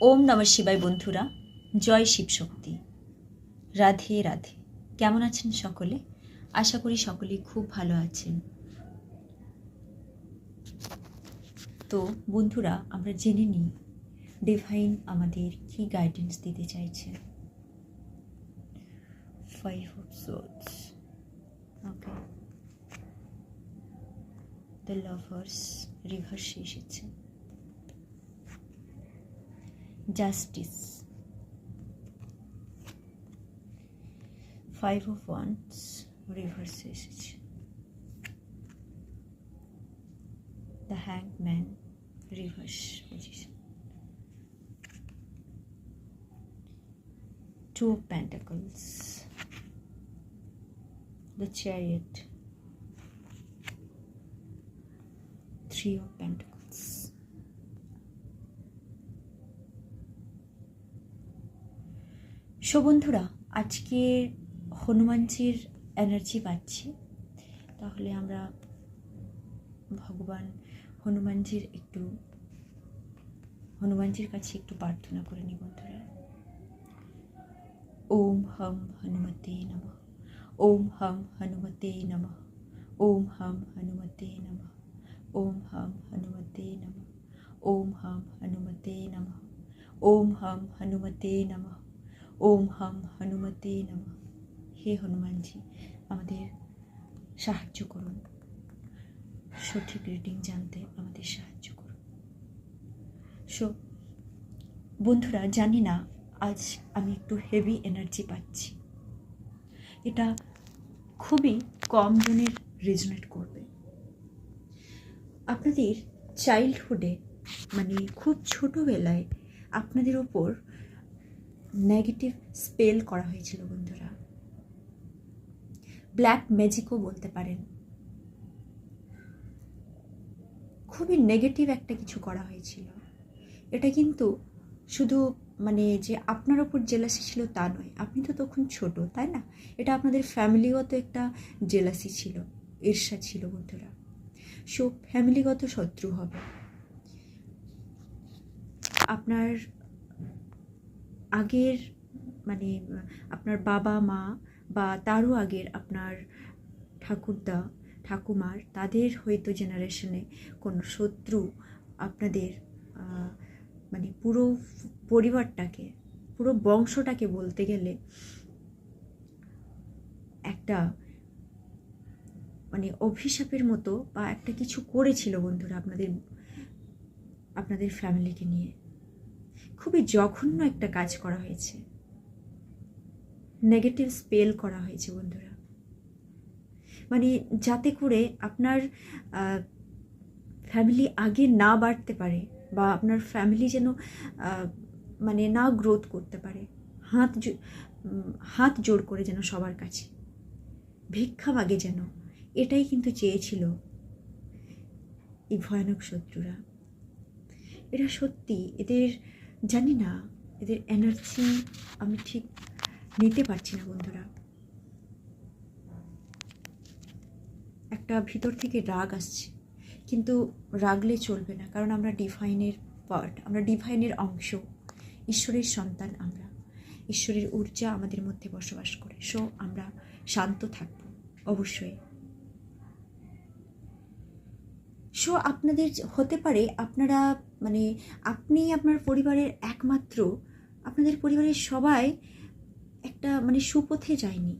ওম নম শিবায় বন্ধুরা, জয় শিব শক্তি রাধে রাধে। কেমন আছেন সকলে? আশা করি সকলেই খুব ভালো আছেন। তো বন্ধুরা, আমরা জেনে নিই, ডিভাইন আমাদের কি গাইডেন্স দিতে চাইছে? Five souls okay the lovers রিভার্সে এসেছে। justice. Five of Wands reverses. The Hanged Man reverse position. Two of Pentacles. The Chariot. Three of Pentacles. So বন্ধুরা, আজকে হনুমানজির এনার্জি পাচ্ছি। তাহলে আমরা ভগবান হনুমানজির একটু, হনুমানজির কাছে একটু প্রার্থনা করে নিই বন্ধুরা। ওম হম হনুমতে নম। ওম হম হনুমতে নম। ওম হম হনুমতে নম। ওম হম হনুমতে নম। ওম হম হনুমতে নম। ওম হম হনুমতে নমঃ। ওম হাম হনুমতে নম। হে হনুমানজি, আমাদের সাহায্য করুন। সঠিক রিডিং জানতে আমাদের সাহায্য করুন। সো বন্ধুরা, জানি না, আজ আমি একটু হেভি এনার্জি পাচ্ছি। এটা খুবই কম জনের রেজনেট করবে। আপনাদের চাইল্ডহুডে মানে খুব ছোটোবেলায় আপনাদের ওপর নেগেটিভ স্পেল করা হয়েছিল বন্ধুরা। ব্ল্যাক ম্যাজিকও বলতে পারেন। খুবই নেগেটিভ একটা কিছু করা হয়েছিল। এটা কিন্তু শুধু মানে যে আপনার ওপর জেলাসি ছিল তা নয়, আপনি তো তখন ছোট, তাই না? এটা আপনাদের ফ্যামিলিগত একটা জেলাসি ছিল, ঈর্ষা ছিল বন্ধুরা। সো ফ্যামিলিগত শত্রু হবে। আপনার আগের মানে আপনার বাবা মা বা তারও আগের আপনার ঠাকুরদা, ঠাকুমার, তাদের হয়তো জেনারেশনে কোনো শত্রু আপনাদের মানে পুরো পরিবারটাকে, পুরো বংশটাকে বলতে গেলে একটা মানে অভিশাপের মতো বা একটা কিছু করেছিল বন্ধুরা আপনাদের আপনাদের ফ্যামিলিকে নিয়ে। খুবই জঘন্য একটা কাজ করা হয়েছে। নেগেটিভ স্পেল করা হয়েছে বন্ধুরা। মানে যাতে করে আপনার ফ্যামিলি আগে না বাড়তে পারে বা আপনার ফ্যামিলি যেন মানে না গ্রোথ করতে পারে। হাত হাত জোর করে যেন সবার কাছে। ভিক্ষা মাগে যেন। এটাই কিন্তু চেয়েছিল এই ভয়ানক শত্রুরা। এরা সত্যি এদের জানি না, এদের এনার্জি আমি ঠিক নিতে পারছি না বন্ধুরা। একটা ভিতর থেকে রাগ আসছে, কিন্তু রাগলে চলবে না, কারণ আমরা ডিভাইনের পার্ট আমরা ডিভাইনের অংশ। ঈশ্বরের সন্তান আমরা, ঈশ্বরের ঊর্জা আমাদের মধ্যে বসবাস করে সো আমরা শান্ত থাকব, অবশ্যই। সো আপনাদের হতে পারে, আপনারা মানে আপনি আপনার পরিবারের একমাত্র, আপনাদের পরিবারের সবাই একটা মানে সুপথে যায়নি।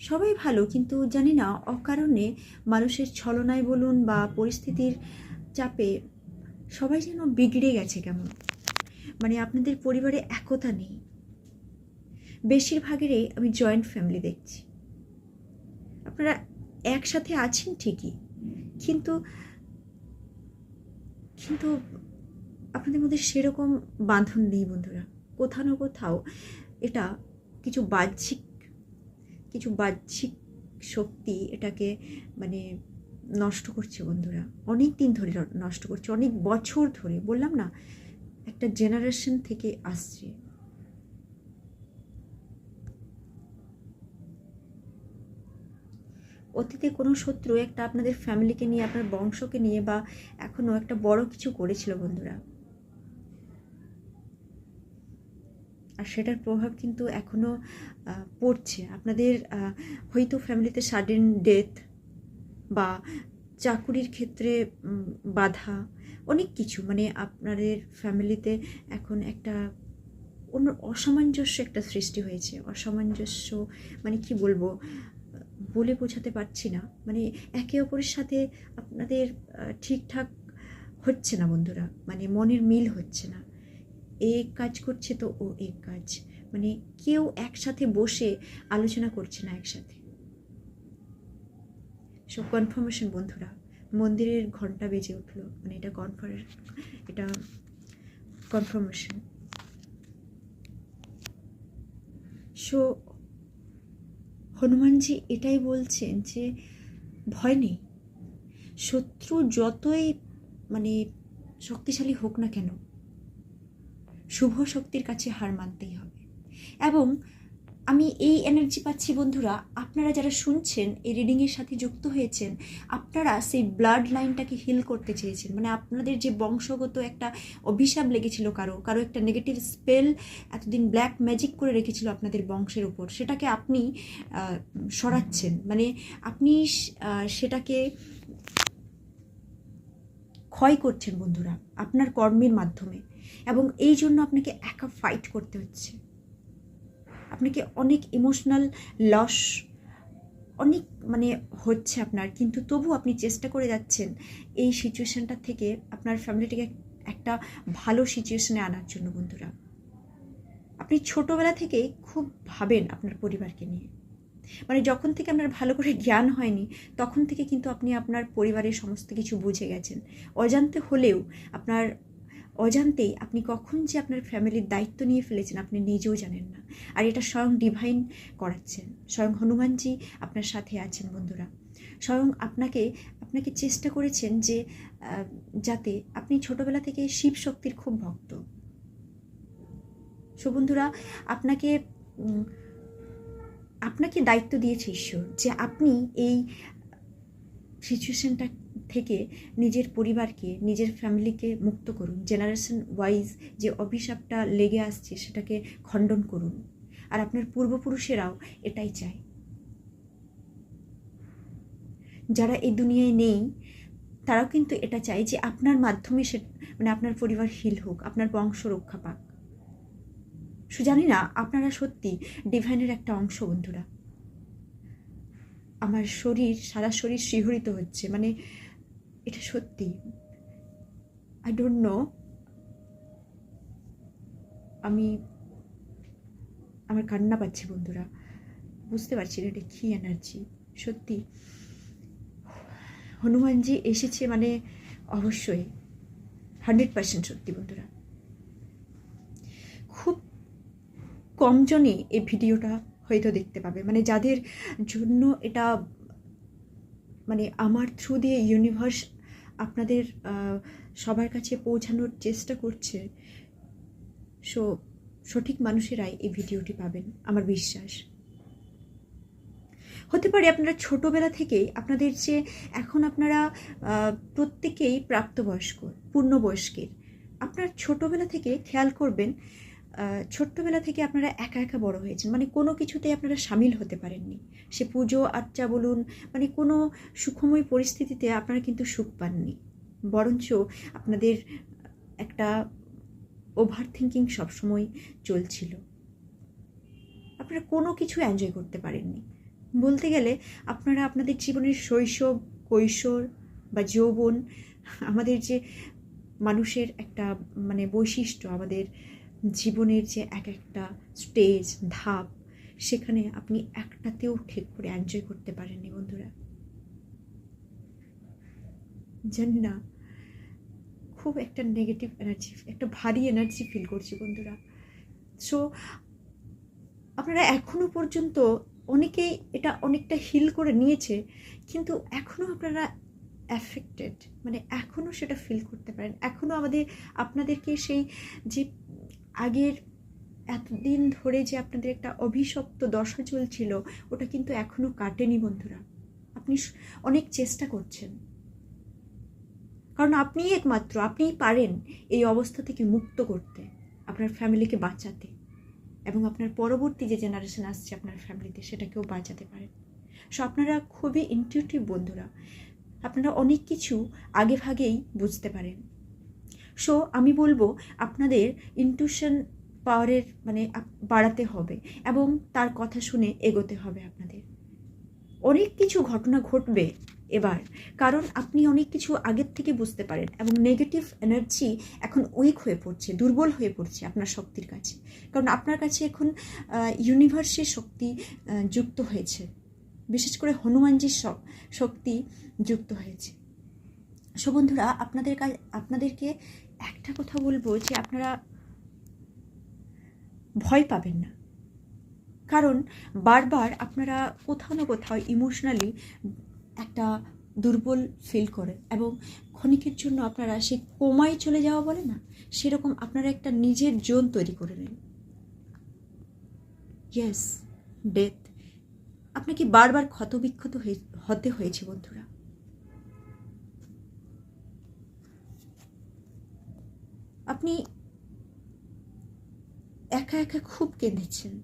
সবাই ভালো কিন্তু জানি না, অকারণে মানুষের ছলনায় বলুন বা পরিস্থিতির চাপে সবাই যেন বিগড়ে গেছে কেমন। মানে আপনাদের পরিবারে একতা নেই। বেশিরভাগেরই আমি জয়েন্ট ফ্যামিলি দেখছি। আপনারা একসাথে আছেন ঠিকই, কিন্তু কিন্তু আপনাদের মধ্যে সেরকম বাঁধন নেই, বন্ধুরা। কোথাও না কোথাও এটা কিছু বাহ্যিক কিছু বাহ্যিক শক্তি এটাকে মানে নষ্ট করছে, বন্ধুরা। অনেক দিন ধরে নষ্ট করছে, অনেক বছর ধরে। বললাম না, একটা জেনারেশন থেকে আসছে। অতীতে কোনো শত্রু একটা আপনাদের ফ্যামিলিকে নিয়ে, আপনার বংশকে নিয়ে বা এখনও একটা বড় কিছু করেছিল বন্ধুরা। আর সেটার প্রভাব কিন্তু এখনও পড়ছে। আপনাদের হয়তো ফ্যামিলিতে সাডেন ডেথ বা চাকুরির ক্ষেত্রে বাধা, অনেক কিছু। মানে আপনাদের ফ্যামিলিতে এখন একটা অন্য অসামঞ্জস্য একটা সৃষ্টি হয়েছে। অসামঞ্জস্য মানে কি বলব? বলে বোঝাতে পারছি না। মানে একে অপরের সাথে আপনাদের ঠিকঠাক হচ্ছে না বন্ধুরা। মানে মনের মিল হচ্ছে না। এ কাজ করছে তো ও এক কাজ। মানে কেউ একসাথে বসে আলোচনা করছে না একসাথে। সব কনফার্মেশন বন্ধুরা, মন্দিরের ঘণ্টা বেজে উঠল। মানে এটা কনফার এটা কনফার্মেশন সো হনুমানজি এটাই বলছেন যে ভয় নেই। শত্রু যতই মানে শক্তিশালী হোক না কেন, শুভ শক্তির কাছে হার মানতেই হবে। এবং আমি এই এনার্জি পাচ্ছি বন্ধুরা। আপনারা যারা শুনছেন, এই রিডিংয়ের সাথে যুক্ত হয়েছেন, আপনারা সেই ব্লাড লাইনটাকে হিল করতে চেয়েছেন। মানে আপনাদের যে বংশগত একটা অভিশাপ লেগেছিল কারও কারও একটা নেগেটিভ স্পেল এতদিন ব্ল্যাক ম্যাজিক করে রেখেছিল আপনাদের বংশের উপর, সেটাকে আপনি সরাচ্ছেন। মানে আপনি সেটাকে ক্ষয় করছেন বন্ধুরা, আপনার কর্মের মাধ্যমে। এবং এই জন্য আপনাকে একা ফাইট করতে হচ্ছে। আপনাকে অনেক ইমোশনাল লস অনেক মানে হচ্ছে আপনার। কিন্তু তবু আপনি চেষ্টা করে যাচ্ছেন এই সিচুয়েশনটা থেকে আপনার ফ্যামিলিটাকে একটা ভালো সিচুয়েশানে আনার জন্য বন্ধুরা। আপনি ছোটোবেলা থেকেই খুব ভাবেন আপনার পরিবারকে নিয়ে। মানে যখন থেকে আপনার ভালো করে জ্ঞান হয়নি, তখন থেকে কিন্তু আপনি আপনার পরিবারের সমস্ত কিছু বুঝে গেছেন। অজান্তে হলেও আপনার অজান্তেই আপনি কখন যে আপনার ফ্যামিলির দায়িত্ব নিয়ে ফেলেছেন আপনি নিজেও জানেন না। আর এটা স্বয়ং ডিভাইন করাচ্ছেন। স্বয়ং হনুমানজি আপনার সাথে আছেন বন্ধুরা। স্বয়ং আপনাকে আপনাকে চেষ্টা করেছেন যে যাতে আপনি ছোটবেলা থেকে শিব শক্তির খুব ভক্ত। সো বন্ধুরা, আপনাকে আপনাকে দায়িত্ব দিয়েছে ঈশ্বর যে আপনি এই সিচুয়েশনটা থেকে নিজের পরিবারকে, নিজের ফ্যামিলিকে মুক্ত করুন। জেনারেশন ওয়াইজ যে অভিশাপটা লেগে আসছে সেটাকে খণ্ডন করুন। আর আপনার পূর্বপুরুষেরাও এটাই চায়। যারা এই দুনিয়ায় নেই, তারাও কিন্তু এটা চায় যে আপনার মাধ্যমে সে মানে আপনার পরিবার হিল হোক, আপনার বংশ রক্ষা পাক। সো জানি না আপনারা সত্যি ডিভাইনের একটা অংশ বন্ধুরা। আমার শরীর, সারা শরীর শিহরিত হচ্ছে। মানে এটা সত্যি। আই ডোন্ট নো আমি, আমার কান্না পাচ্ছি বন্ধুরা। বুঝতে পারছি না এটা কী এনার্জি সত্যি। হনুমানজি এসেছে মানে অবশ্যই। হান্ড্রেড পার্সেন্ট সত্যি বন্ধুরা। খুব কমজনই এই ভিডিওটা হয়তো দেখতে পাবে। মানে যাদের জন্য এটা মানে আমার থ্রু দিয়ে ইউনিভার্স আপনাদের সবার কাছে পৌঁছানোর চেষ্টা করছে, সো সঠিক মানুষেরাই এই ভিডিওটি পাবেন, আমার বিশ্বাস। হতে পারে আপনারা ছোটোবেলা থেকেই আপনাদের যে এখন আপনারা প্রত্যেকেই প্রাপ্তবয়স্ক, পূর্ণবয়স্কের, আপনার ছোটোবেলা থেকে খেয়াল করবেন ছোট্টবেলা থেকে আপনারা একা একা বড় হয়েছেন। মানে কোনো কিছুতে আপনারা সামিল হতে পারেননি। সে পুজো আর্চা বলুন মানে কোনো সুখময় পরিস্থিতিতে আপনারা কিন্তু সুখ পাননি। বরঞ্চ আপনাদের একটা ওভার থিঙ্কিং সবসময় চলছিল। আপনারা কোনো কিছু এনজয় করতে পারেননি। বলতে গেলে আপনারা আপনাদের জীবনের শৈশব, কৈশোর বা যৌবন, আমাদের যে মানুষের একটা মানে বৈশিষ্ট্য, আমাদের জীবনের যে এক একটা স্টেজ ধাপ, সেখানে আপনি একটাতেও ঠিক করে এনজয় করতে পারেননি, বন্ধুরা। জানি না, খুব একটা নেগেটিভ এনার্জি একটা ভারী এনার্জি ফিল করছি, বন্ধুরা। সো আপনারা এখনও পর্যন্ত অনেকেই এটা অনেকটা হিল করে নিয়েছে, কিন্তু এখনও আপনারা অ্যাফেক্টেড মানে এখনও সেটা ফিল করতে পারেন। এখনও আমাদের, আপনাদেরকে সেই যে আগের এতদিন ধরে যে আপনাদের একটা অভিশপ্ত দশা চলছিল, ওটা কিন্তু এখনও কাটেনি বন্ধুরা। আপনি অনেক চেষ্টা করছেন। কারণ আপনিই একমাত্র, আপনিই পারেন এই অবস্থা থেকে মুক্ত করতে, আপনার ফ্যামিলিকে বাঁচাতে। এবং আপনার পরবর্তী যে জেনারেশন আসছে আপনার ফ্যামিলিতে, সেটাকেও বাঁচাতে পারেন। সো আপনারা খুবই ইনটিউটিভ বন্ধুরা। আপনারা অনেক কিছু আগে ভাগেই বুঝতে পারেন। সো আমি বলব আপনাদের ইনটিউশন পাওয়ারের মানে বাড়াতে হবে এবং তার কথা শুনে এগোতে হবে আপনাদের। অনেক কিছু ঘটনা ঘটবে এবার, কারণ আপনি অনেক কিছু আগের থেকে বুঝতে পারেন এবং নেগেটিভ এনার্জি এখন উইক হয়ে পড়ছে, দুর্বল হয়ে পড়ছে আপনার শক্তির কাছে। কারণ আপনার কাছে এখন ইউনিভার্সের শক্তি যুক্ত হয়েছে। বিশেষ করে হনুমানজির শক্তি যুক্ত হয়েছে। সো বন্ধুরা, আপনাদের কাছে আপনাদেরকে একটা কথা বলব যে আপনারা ভয় পাবেন না। কারণ বারবার আপনারা কোথাও না কোথাও ইমোশনালি একটা দুর্বল ফিল করেন এবং ক্ষণিকের জন্য আপনারা সেই কোমায় চলে যাওয়া বলে না, সেরকম আপনারা একটা নিজের জোন তৈরি করে নেন। ইয়েস ডেথ আপনাকে বারবার ক্ষতবিক্ষত হতে হয়েছে বন্ধুরা। আপনি একা একা খুব কেঁদেছেন।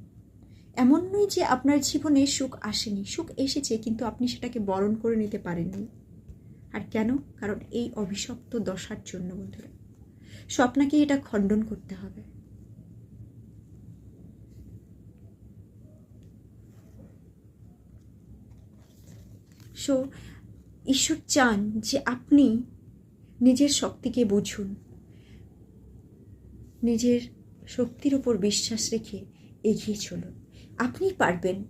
এমন নয় যে আপনার জীবনে সুখ আসেনি। সুখ এসেছে, কিন্তু আপনি সেটাকে বরণ করে নিতে পারেননি। আর কেন? কারণ এই অভিশপ্ত দশার জন্য, বন্ধুরা। সো আপনাকে এটা খণ্ডন করতে হবে। সো ঈশ্বর চান যে আপনি নিজের শক্তিকে বুঝুন। নিজের শক্তির উপর বিশ্বাস রেখে এগিয়ে চলুন। আপনি পারবেন।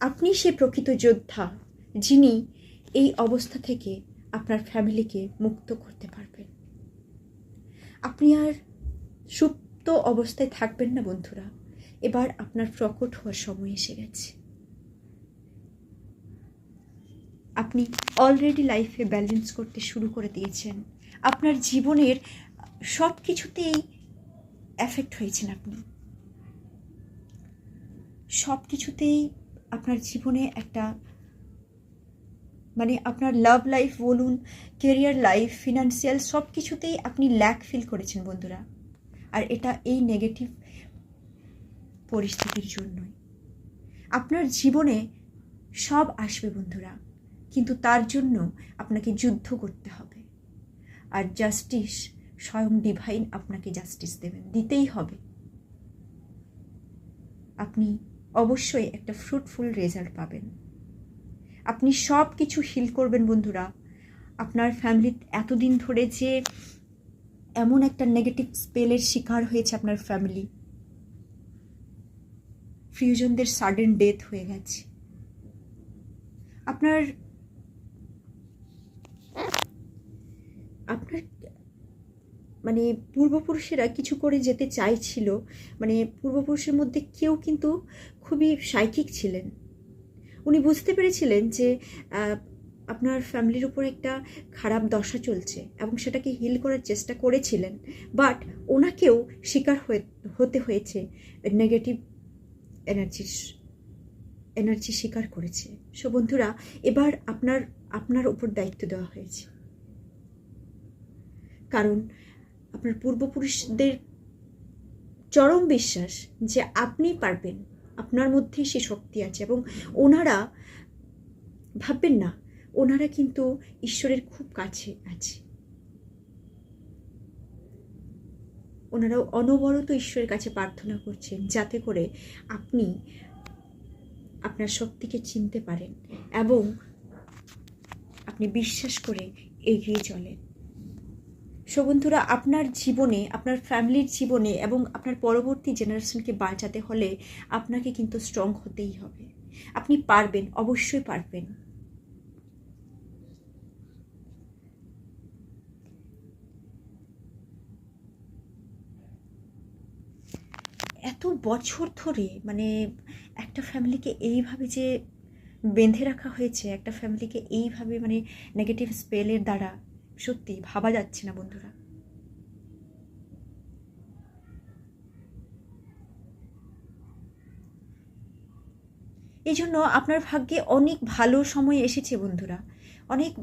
আপনি সে প্রকৃত যোদ্ধা যিনি এই অবস্থা থেকে আপনার ফ্যামিলিকে মুক্ত করতে পারবেন। আপনি আর সুপ্ত অবস্থায় থাকবেন না বন্ধুরা। এবার আপনার প্রকট হওয়ার সময় এসে গেছে। আপনি অলরেডি লাইফে ব্যালেন্স করতে শুরু করে দিয়েছেন। আপনার জীবনের সব কিছুতেই এফেক্ট হয়েছেন আপনি? সব কিছুতেই আপনার জীবনে একটা মানে আপনার লাভ লাইফ বলুন কেরিয়ার লাইফ ফিনান্সিয়াল সব কিছুতেই আপনি ল্যাক ফিল করেছেন বন্ধুরা। আর এটা এই নেগেটিভ পরিস্থিতির জন্যই। আপনার জীবনে সব আসবে বন্ধুরা, কিন্তু তার জন্য আপনাকে যুদ্ধ করতে হবে। আর জাস্টিস স্বয়ং ডিভাইন আপনাকে জাস্টিস দেবেন, দিতেই হবে। আপনি অবশ্যই একটা ফ্রুটফুল রেজাল্ট পাবেন। আপনি সব কিছু হিল করবেন বন্ধুরা। আপনার ফ্যামিলি এতদিন ধরে যে এমন একটা নেগেটিভ স্পেলের শিকার হয়েছে আপনার ফ্যামিলি। প্রিয়জনদের সাডেন ডেথ হয়ে গেছে। আপনার আপনার মানে পূর্বপুরুষেরা কিছু করে যেতে চাইছিল মানে পূর্বপুরুষের মধ্যে কেউ কিন্তু খুবই সাইকিক ছিলেন। উনি বুঝতে পেরেছিলেন যে আপনার ফ্যামিলির উপর একটা খারাপ দশা চলছে এবং সেটাকে হিল করার চেষ্টা করেছিলেন বাট ওনাকেও শিকার হয়ে, হতে হয়েছে নেগেটিভ এনার্জির এনার্জি স্বীকার করেছে। সো বন্ধুরা, এবার আপনার আপনার উপর দায়িত্ব দেওয়া হয়েছে। কারণ আপনার পূর্বপুরুষদের চরম বিশ্বাস যে আপনি পারবেন, আপনার মধ্যে সে শক্তি আছে এবং ওনারা ভাববেন না, ওনারা কিন্তু ঈশ্বরের খুব কাছে আছে। ওনারাও অনবরত ঈশ্বরের কাছে প্রার্থনা করছেন যাতে করে আপনি আপনার শক্তিকে চিনতে পারেন এবং আপনি বিশ্বাস করে এগিয়ে চলেন। সো বন্ধুরা, আপনার জীবনে, আপনার ফ্যামিলির জীবনে এবং আপনার পরবর্তী জেনারেশনকে বাঁচাতে হলে আপনাকে কিন্তু স্ট্রং হতেই হবে। আপনি পারবেন, অবশ্যই পারবেন। এত বছর ধরে মানে একটা ফ্যামিলিকে এইভাবে যে বেঁধে রাখা হয়েছে, একটা ফ্যামিলিকে এইভাবে মানে নেগেটিভ স্পেলের দ্বারা সত্যি ভাবা যাচ্ছে না বন্ধুরা। এই জন্য আপনার ভাগ্যে অনেক ভালো সময় এসেছে বন্ধুরা। অনেক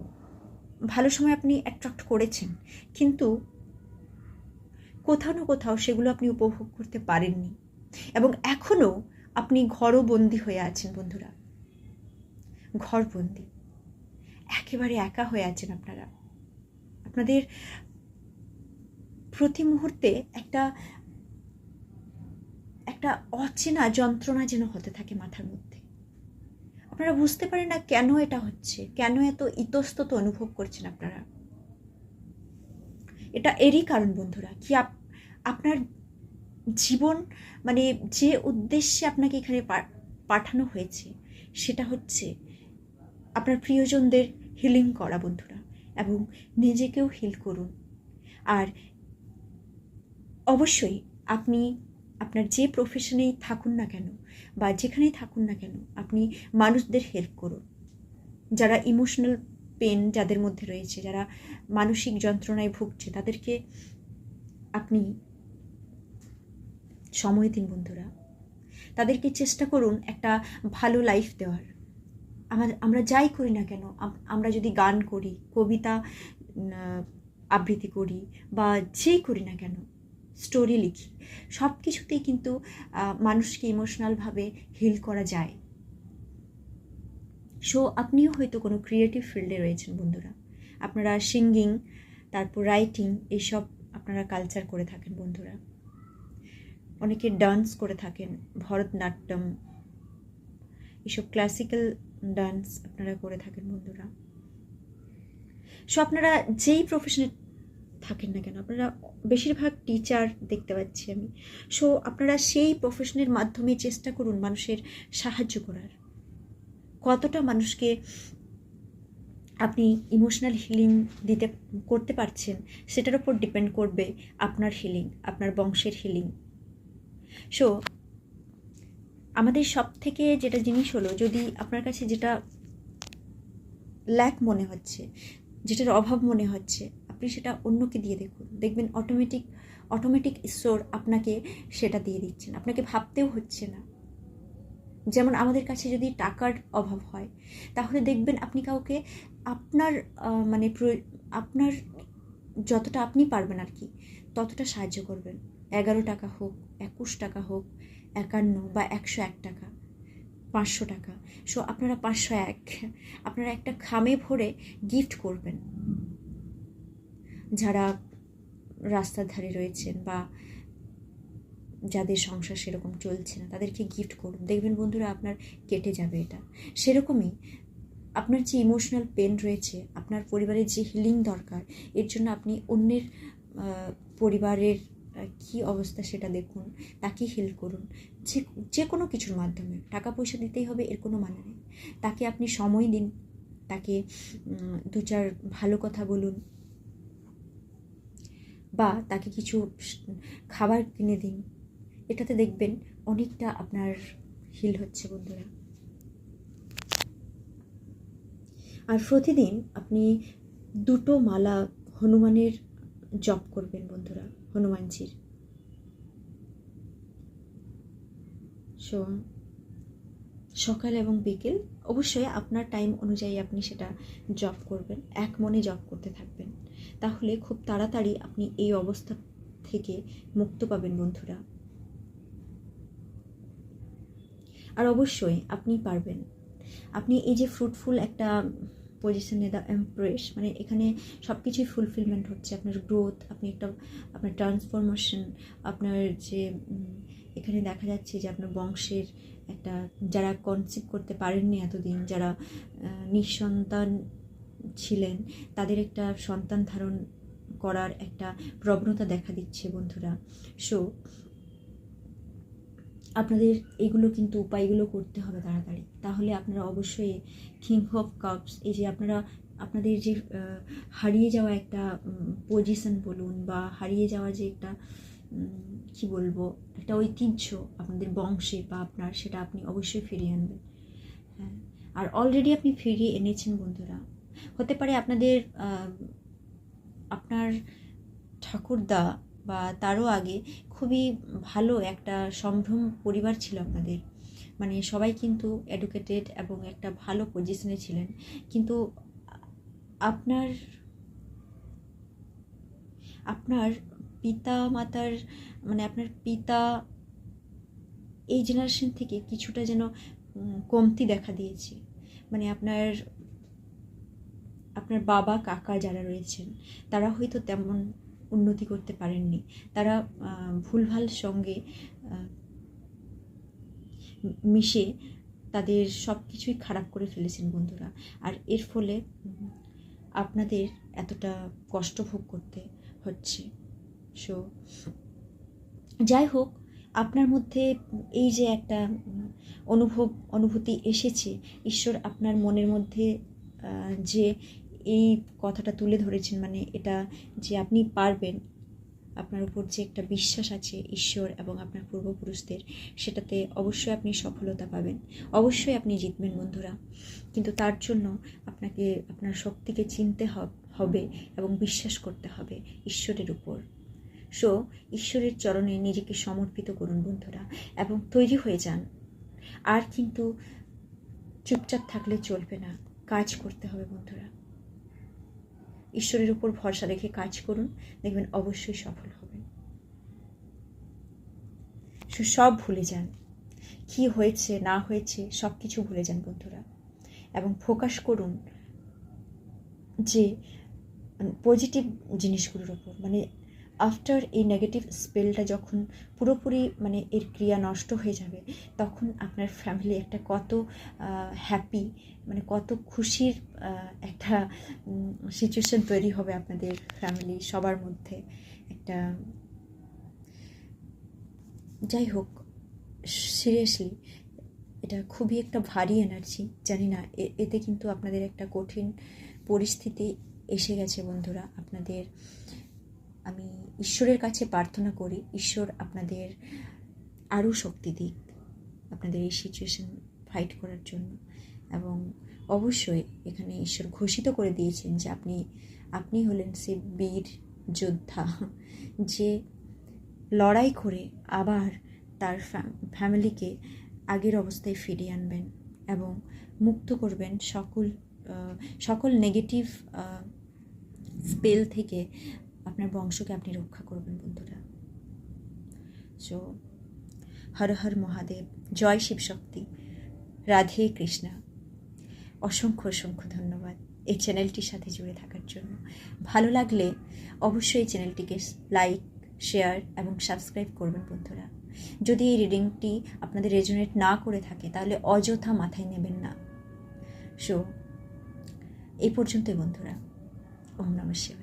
ভালো সময় আপনি অ্যাট্রাক্ট করেছেন। কিন্তু কোথাও না কোথাও সেগুলো আপনি উপভোগ করতে পারেননি। এবং এখনও আপনি ঘরও বন্দি হয়ে আছেন বন্ধুরা। ঘর বন্দি একেবারে একা হয়ে আছেন আপনারা। আপনাদের প্রতি মুহূর্তে একটা একটা অচেনা যন্ত্রণা যেন হতে থাকে মাথার মধ্যে। আপনারা বুঝতে পারেন না কেন এটা হচ্ছে, কেন এত ইতস্তত অনুভব করছেন আপনারা। এটা এরই কারণ বন্ধুরা, কি আপনার জীবন মানে যে উদ্দেশ্যে আপনাকে এখানে পাঠানো হয়েছে, সেটা হচ্ছে আপনার প্রিয়জনদের হিলিং করা বন্ধুরা। এবং নিজেকেও হিল করুন। আর অবশ্যই আপনি আপনার যে প্রফেশনেই থাকুন না কেন বা যেখানেই থাকুন না কেন, আপনি মানুষদের হেল্প করুন। যারা ইমোশনাল পেন যাদের মধ্যে রয়েছে, যারা মানসিক যন্ত্রণায় ভুগছে, তাদেরকে আপনি সময় দিন বন্ধুরা। তাদেরকে চেষ্টা করুন একটা ভালো লাইফ দেওয়ার। আমার যাই করি না কেন? আমরা যদি গান করি, কবিতা আবৃত্তি করি বা যেই করি না কেন স্টোরি লিখি সব কিছুতেই কিন্তু মানুষকে ইমোশনালভাবে হিল করা যায়। সো আপনিও হয়তো কোনো ক্রিয়েটিভ ফিল্ডে রয়েছেন বন্ধুরা। আপনারা সিঙ্গিং তারপর রাইটিং এইসব আপনারা কালচার করে থাকেন বন্ধুরা। অনেকে ডান্স করে থাকেন, ভরতনাট্যম এসব ক্লাসিক্যাল ডান্স আপনারা করে থাকেন বন্ধুরা। সো আপনারা যেই প্রফেশনে থাকেন না কেন, আপনারা বেশিরভাগ টিচার দেখতে পাচ্ছি আমি। সো আপনারা সেই প্রফেশনের মাধ্যমে চেষ্টা করুন মানুষের সাহায্য করার। কতটা মানুষকে আপনি ইমোশনাল হিলিং দিতে, করতে পারছেন, সেটার উপর ডিপেন্ড করবে আপনার হিলিং আপনার বংশের হিলিং সো আমাদের সব থেকে যেটা জিনিস হলো, যদি আপনার কাছে যেটা ল্যাক মনে হচ্ছে, যেটার অভাব মনে হচ্ছে, আপনি সেটা অন্যকে দিয়ে দেখুন। দেখবেন অটোমেটিক অটোমেটিক ঈশ্বর আপনাকে সেটা দিয়ে দিচ্ছেন আপনাকে ভাবতেও হচ্ছে না। যেমন আমাদের কাছে যদি টাকার অভাব হয়, তাহলে দেখবেন আপনি কাউকে আপনার মানে আপনার যতটা আপনি পারবেন আর কি, ততটা সাহায্য করবেন। এগারো টাকা হোক, একুশ টাকা হোক একান্ন বা একশো এক টাকা, পাঁচশো টাকা। সো আপনারা পাঁচশো এক। আপনারা একটা খামে ভরে গিফট করবেন। যারা রাস্তার ধারে রয়েছেন বা যাদের সংসার সেরকম চলছে না, তাদেরকে গিফট করুন। দেখবেন বন্ধুরা, আপনার কেটে যাবে এটা। সেরকমই আপনার যে ইমোশনাল পেন রয়েছে, আপনার পরিবারের যে হিলিং দরকার, এর জন্য আপনি অন্যের পরিবারের কি অবস্থা সেটা দেখুন তাকে হেল করুন। যে যে কোনো কিছুর মাধ্যমে টাকা পয়সা দিতেই হবে, এর কোনো মানে নেই। তাকে আপনি সময় দিন, তাকে দু চার ভালো কথা বলুন, বা তাকে কিছু খাবার কিনে দিন। এটাতে দেখবেন অনেকটা আপনার হিল হচ্ছে বন্ধুরা। আর প্রতিদিন আপনি দুটো মালা হনুমানের জপ করবেন বন্ধুরা। হনুমানজির। সো সকাল এবং বিকেল অবশ্যই আপনার টাইম অনুযায়ী আপনি সেটা জব করবেন, এক মনে জব করতে থাকবেন। তাহলে খুব তাড়াতাড়ি আপনি এই অবস্থা থেকে মুক্ত পাবেন বন্ধুরা। আর অবশ্যই আপনি পারবেন। আপনি এই যে ফ্রুটফুল একটা পজিশনে দ্য এমপ্রেস মানে এখানে সব কিছুই ফুলফিলমেন্ট হচ্ছে। আপনার গ্রোথ আপনি একটা, আপনার ট্রান্সফরমেশন আপনার যে এখানে দেখা যাচ্ছে যে আপনার বংশের একটা, যারা কনসিভ করতে পারেননি এতদিন, যারা নিঃসন্তান ছিলেন, তাদের একটা সন্তান ধারণ করার একটা প্রবণতা দেখা দিচ্ছে বন্ধুরা। সো আপনাদের এগুলো কিন্তু উপায়গুলো করতে হবে তাড়াতাড়ি। তাহলে আপনারা অবশ্যই কিং অফ কাপস এই যে আপনারা, আপনাদের যে হারিয়ে যাওয়া একটা পজিশন বলুন বা হারিয়ে যাওয়া যে একটা কি বলব, একটা ঐতিহ্য আপনাদের বংশে বা আপনার, সেটা আপনি অবশ্যই ফিরিয়ে আনবেন। হ্যাঁ আর অলরেডি আপনি ফিরিয়ে এনেছেন বন্ধুরা। হতে পারে আপনাদের আপনার ঠাকুরদা বা তারও আগে খুবই ভালো একটা সম্ভ্রম পরিবার ছিল আপনাদের মানে সবাই কিন্তু এডুকেটেড এবং একটা ভালো পজিশনে ছিলেন। কিন্তু আপনার আপনার পিতা মাতার মানে আপনার পিতা এই জেনারেশন থেকে কিছুটা যেন কমতি দেখা দিয়েছে। মানে আপনার আপনার বাবা কাকা যারা রয়েছেন, তারা হয়তো তেমন উন্নতি করতে পারেননি। তারা ভুলভাল সঙ্গে মিশে তাদের সব কিছুই খারাপ করে ফেলেছেন বন্ধুরা। আর এর ফলে আপনাদের এতটা কষ্ট ভোগ করতে হচ্ছে। সো যাই হোক, আপনার মধ্যে এই যে একটা অনুভব, অনুভূতি এসেছে, ঈশ্বর আপনার মনের মধ্যে যে এই কথাটা তুলে ধরেছেন মানে এটা যে আপনি পারবেন, আপনার উপর যে একটা বিশ্বাস আছে ঈশ্বর এবং আপনার পূর্বপুরুষদের, সেটাতে অবশ্যই আপনি সফলতা পাবেন। অবশ্যই আপনি জিতবেন বন্ধুরা। কিন্তু তার জন্য আপনাকে, আপনার শক্তিকে চিনতে হবে এবং বিশ্বাস করতে হবে ঈশ্বরের উপর। সো ঈশ্বরের চরণে নিজেকে সমর্পিত করুন বন্ধুরা এবং তৈরি হয়ে যান। আর কিন্তু চুপচাপ থাকলে চলবে না। কাজ করতে হবে বন্ধুরা। ঈশ্বরের উপর ভরসা রেখে কাজ করুন, দেখবেন অবশ্যই সফল হবেন। সব ভুলে যান। কি হয়েছে, না হয়েছে সব কিছু ভুলে যান বন্ধুরা। এবং ফোকাস করুন যে পজিটিভ জিনিসগুলোর ওপর মানে আফটার এই নেগেটিভ স্পেলটা যখন পুরোপুরি মানে এর ক্রিয়া নষ্ট হয়ে যাবে, তখন আপনার ফ্যামিলি একটা কত হ্যাপি মানে কত খুশির একটা সিচুয়েশন তৈরি হবে আপনাদের ফ্যামিলি সবার মধ্যে। একটা, যাই হোক সিরিয়াসলি এটা খুবই একটা ভারী এনার্জি জানি না এতে কিন্তু আপনাদের একটা কঠিন পরিস্থিতি এসে গেছে বন্ধুরা, আপনাদের আমি ঈশ্বরের কাছে প্রার্থনা করি, ঈশ্বর আপনাদের আরও শক্তি দিক, আপনাদের এই সিচুয়েশন ফাইট করার জন্য। এবং অবশ্যই এখানে ঈশ্বর ঘোষিত করে দিয়েছেন যে আপনি আপনি হলেন সে বীর যোদ্ধা, যে লড়াই করে আবার তার ফ্যামিলিকে আগের অবস্থায় ফিরিয়ে আনবেন এবং মুক্ত করবেন সকল সকল নেগেটিভ স্পেল থেকে আপনার বংশকে আপনি রক্ষা করবেন, বন্ধুরা। সো হর হর মহাদেব, জয় শিব শক্তি, রাধে কৃষ্ণা। অসংখ্য অসংখ্য ধন্যবাদ এই চ্যানেলটির সাথে জুড়ে থাকার জন্য। ভালো লাগলে অবশ্যই এই চ্যানেলটিকে লাইক, শেয়ার এবং সাবস্ক্রাইব করবেন, বন্ধুরা। যদি এই রিডিংটি আপনাদের রেজোনেট না করে থাকে, তাহলে অযথা মাথায় নেবেন না। সো এই পর্যন্তই, বন্ধুরা। ওম নমঃ